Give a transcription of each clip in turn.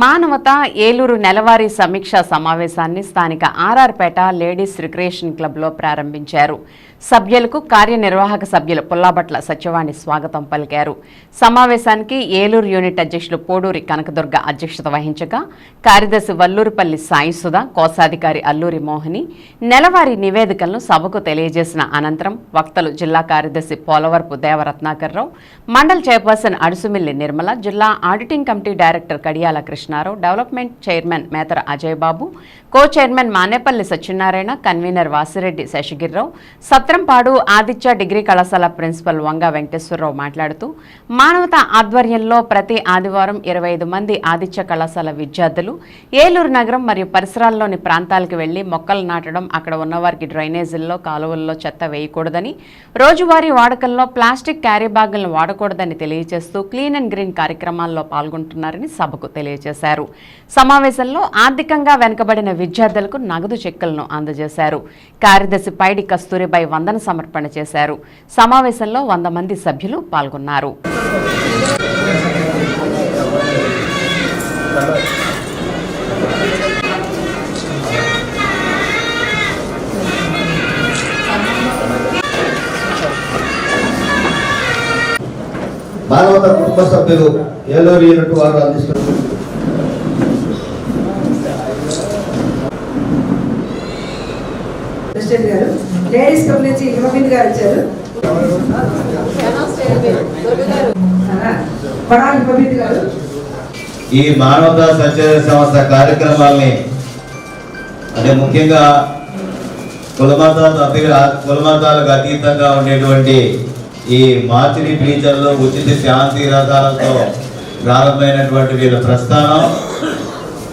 మానవత ఏలూరు నెలవారీ సమీక్షా సమావేశాన్ని స్థానిక ఆర్ఆర్పేట లేడీస్ రిక్రియేషన్ క్లబ్లో ప్రారంభించారు. సభ్యులకు కార్యనిర్వాహక సభ్యులు పుల్లాబట్ల సత్యవాణి స్వాగతం పలికారు. సమావేశానికి ఏలూరు యూనిట్ అధ్యక్షులు పోడూరి కనకదుర్గ అధ్యక్షత వహించగా కార్యదర్శి వల్లూరుపల్లి సాయిసుధ కోశాధికారి అల్లూరి మోహిని నెలవారీ నివేదికలను సభకు తెలియజేసిన అనంతరం వక్తలు జిల్లా కార్యదర్శి పోలవరపు దేవరత్నాకర్రావు మండల్ చైర్పర్సన్ అడుసుమిల్లి నిర్మల జిల్లా auditing committee director Kadiyala Krishnarao development chairman Metara Ajay Babu co chairman Manepalli Satyanarayana convener Vasireddy Sasagirirao Satrampadu Aditya degree కళాశాల ప్రిన్సిపల్ వంగ వెంకటేశ్వరరావు మాట్లాడుతూ మానవత ఆధ్వర్యంలో ప్రతి ఆదివారం ఇరవై ఐదు మంది ఆదిత్య కళాశాల విద్యార్థులు ఏలూరు నగరం మరియు పరిసరాల్లోని ప్రాంతాలకు వెళ్ళి మొక్కలు నాటడం అక్కడ ఉన్నవారికి డ్రైనేజీల్లో కాలువల్లో చెత్త వేయకూడదని రోజువారీ వాడకంలో ప్లాస్టిక్ క్యారీ బ్యాగులను వాడకూడదని తెలియజేస్తూ క్లీన్ అండ్ గ్రీన్ కార్యక్రమాల్లో పాల్గొంటున్నారని సభకు తెలియజేశారు. సమావేశంలో ఆర్థికంగా వెనుకబడిన విద్యార్థులకు నగదు చెక్కులను అందజేశారు. కార్యదర్శి పైడి కస్తూరిబాయి వందన సమర్పణ చేశారు. సమావేశంలో వంద మంది సభ్యులు పాల్గొన్నారు. మానవత కుటుంబ సభ్యులు ఏలూరు యూనిట్ వారు అందిస్తున్నారు ప్రెసిడెంట్ గారు లేడీస్ క్లబ్ నుంచి హిమబింద్ గారు వచ్చారు. ఆ, హిమబింద్ గారు. ఈ మానవతా సంచలన సంస్థ కార్యక్రమాల్ని అంటే ముఖ్యంగా కులమతాలకు అతి కులమతాలకు అతీతంగా ఉండేటువంటి ఈ మార్చిని బీచర్లో ఉచిత శాంతి రథాలతో ప్రారంభమైనటువంటి వీళ్ళ ప్రస్థానం.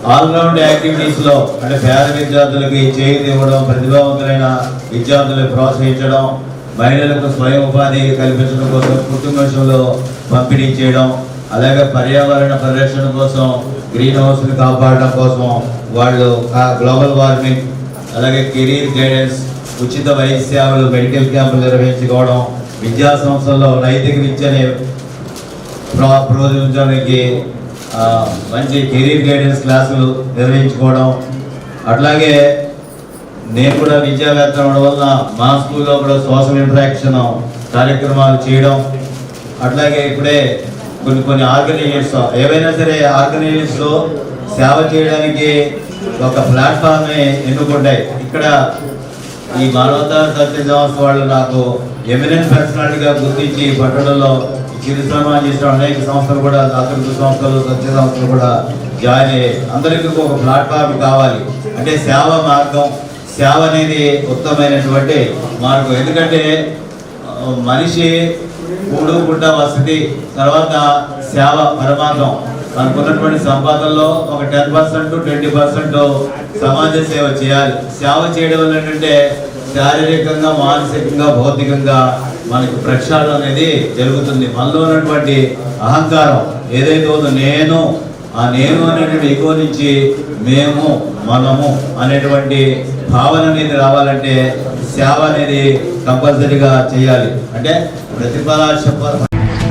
ఆల్రౌండ్ యాక్టివిటీస్లో అంటే పేద విద్యార్థులకి చేయూత ఇవ్వడం ప్రతిభావంతులైన విద్యార్థులను ప్రోత్సహించడం మహిళలకు స్వయం ఉపాధి కల్పించడం కోసం కుటుంబంలో పంపిణీ చేయడం అలాగే పర్యావరణ పరిరక్షణ కోసం గ్రీన్ హౌస్ని కాపాడడం కోసం వాళ్ళు గ్లోబల్ వార్మింగ్ అలాగే కెరీర్ గైడెన్స్ ఉచిత వైద్య సేవలు మెడికల్ క్యాంపులు నిర్వహించుకోవడం విద్యా సంస్థల్లో నైతిక విద్యని ప్రోత్సహించడానికి మంచి కెరీర్ గైడెన్స్ క్లాసులు నిర్వహించుకోవడం. అట్లాగే నేను కూడా విద్యావేత్త అవడం వల్ల మా స్కూల్లో కూడా సోషల్ ఇంటరాక్షన్ కార్యక్రమాలు చేయడం. అట్లాగే ఇప్పుడే కొన్ని కొన్ని ఆర్గనైజేషన్స్ ఏవైనా సరే ఆర్గనైజేషన్స్లో సేవ చేయడానికి ఒక ప్లాట్ఫామ్ని ఎన్నుకుంటాయి. ఇక్కడ ఈ మానవతా సత్య సంస్థ వాళ్ళు నాకు ఎమినెంట్ పర్సనాలిటీగా గుర్తించి పట్టణంలో చిరు చేసిన అనేక సంస్థలు కూడా దాతృత్వ సంస్థలు సత్య సంస్థలు కూడా జాయిన్ అయ్యాయి. అందరికీ ఒక ప్లాట్ఫామ్ కావాలి. అంటే సేవ మార్గం. సేవ అనేది ఉత్తమమైనటువంటి మార్గం. ఎందుకంటే మనిషి కూడు గుడ్డ వసతి తర్వాత సేవ పరమార్థం. మనకున్నటువంటి సంపాదనలో ఒక టెన్ పర్సెంట్ ట్వంటీ పర్సెంట్ సమాజ సేవ చేయాలి. సేవ చేయడం వల్ల ఏంటంటే శారీరకంగా మానసికంగా భౌతికంగా మనకి ప్రక్షాళన అనేది జరుగుతుంది. మనలో ఉన్నటువంటి అహంకారం ఏదైతే ఉందో నేను ఆ నేను అనేటువంటి ఎక్కువ నుంచి మేము మనము అనేటువంటి భావన అనేది రావాలంటే సేవ అనేది కంపల్సరీగా చేయాలి. అంటే ప్రతిఫలాశ